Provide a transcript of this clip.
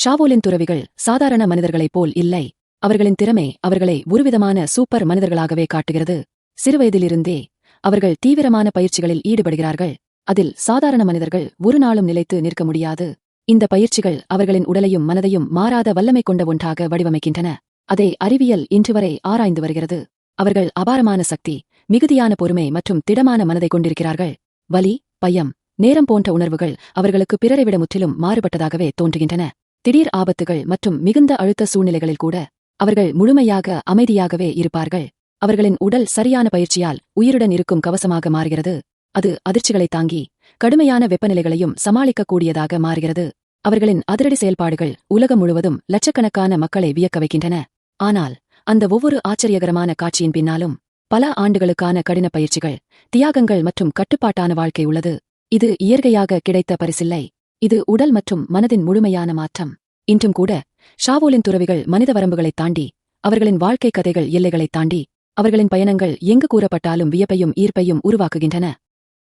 ஷாவோலின் துறவிகள் சாதாரண மனிதர்களைப் போல் இல்லை. அவர்களின் திறமை அவர்களை ஒருவிதமான சூப்பர் மனிதர்களாகவே காட்டுகிறது. சிறுவயதிலிருந்தே அவர்கள் தீவிரமான பயிற்சிகளில் ஈடுபடுகிறார்கள். அதில் சாதாரண மனிதர்கள் ஒரு நாளும் நிலைத்து நிற்க முடியாது. இந்த பயிற்சிகள் அவர்களின் உடலையும் மனதையும் மாறாத வல்லமை கொண்ட ஒன்றாக வடிவமைக்கின்றன. அதை அறிவியல் இன்று வரை ஆராய்ந்து வருகிறது. அவர்கள் அபாரமான சக்தி மிகுதியான பொறுமை மற்றும் திடமான மனதை கொண்டிருக்கிறார்கள். வலி பயம் நேரம் போன்ற உணர்வுகள் அவர்களுக்கு பிறரை விட முற்றிலும் மாறுபட்டதாகவே தோன்றுகின்றன. திடீர் ஆபத்துகள் மற்றும் மிகுந்த அழுத்த சூழ்நிலைகளில் கூட அவர்கள் முழுமையாக அமைதியாகவே இருப்பார்கள். அவர்களின் உடல் சரியான பயிற்சியால் உயிருடன் இருக்கும் கவசமாக மாறுகிறது. அது அதிர்ச்சிகளை தாங்கி கடுமையான வெப்பநிலைகளையும் சமாளிக்கக்கூடியதாக மாறுகிறது. அவர்களின் அதிரடி செயல்பாடுகள் உலகம் முழுவதும் லட்சக்கணக்கான மக்களை வியக்க வைக்கின்றன. ஆனால் அந்த ஒவ்வொரு ஆச்சரியகரமான காட்சியின் பின்னாலும் பல ஆண்டுகளுக்கான கடின பயிற்சிகள் தியாகங்கள் மற்றும் கட்டுப்பாட்டான வாழ்க்கை உள்ளது. இது இயற்கையாக கிடைத்த பரிசில்லை. இது உடல் மற்றும் மனதின் முழுமையான மாற்றம். இன்றும் கூட ஷாவோலின் துறவிகள் மனித வரம்புகளைத் தாண்டி அவர்களின் வாழ்க்கை கதைகள் எல்லைகளைத் தாண்டி அவர்களின் பயணங்கள் எங்கு கூறப்பட்டாலும் வியப்பையும் ஈர்ப்பையும் உருவாக்குகின்றன.